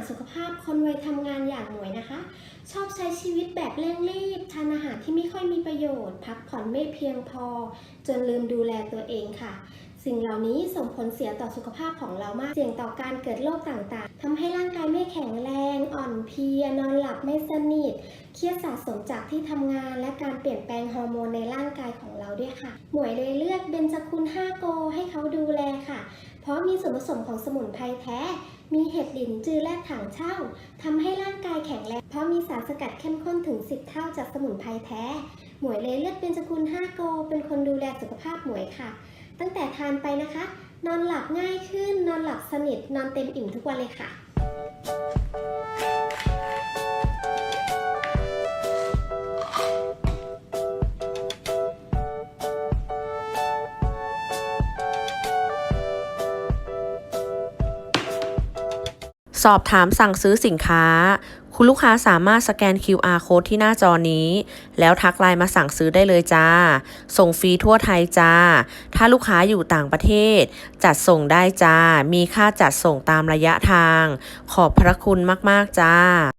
ารสุขภาพคนวัยทำงานอย่างหมวยนะคะ ชอบใช้ชีวิตแบบเร่งรีบ ทานอาหารที่ไม่ค่อยมีประโยชน์ พักผ่อนไม่เพียงพอ จนลืมดูแลตัวเองค่ะ สิ่งเหล่านี้ส่งผลเสียต่อสุขภาพของเรามาก เสี่ยงต่อการเกิดโรคต่างๆทำให้ร่างกายไม่แข็งแรง อ่อนเพลีย นอนหลับไม่สนิท เครียดสะสมจากที่ทำงาน และการเปลี่ยนแปลงฮอร์โมนในร่างกายของเราด้วยค่ะ หมวยเลยเลือกเบนจคุณ5โกให้เขาดูแลค่ะ เพราะมีส่วนผสมของสมุนไพรแท้ มีเห็ดหลินจือและถังเช่าทำให้ร่างกายแข็งแรง เพราะมีสารสกัดเข้มข้นถึง 10 เท่าจากสมุนไพรแท้ หมวยเลยเลือกเป็นสกุล5โก เป็นคนดูแลสุขภาพหมวยค่ะ ตั้งแต่ทานไปนะคะ นอนหลับง่ายขึ้น นอนหลับสนิท นอนเต็มอิ่มทุกวันเลยค่ะ สอบถามสั่งซื้อสินค้า คุณลูกค้าสามารถสแกน QR code ที่หน้าจอนี้ แล้วทักไลน์มาสั่งซื้อได้เลยจ้า ส่งฟรีทั่วไทยจ้า ถ้าลูกค้าอยู่ต่างประเทศ จัดส่งได้จ้า มีค่าจัดส่งตามระยะทาง ขอบพระคุณมาก ๆ จ้า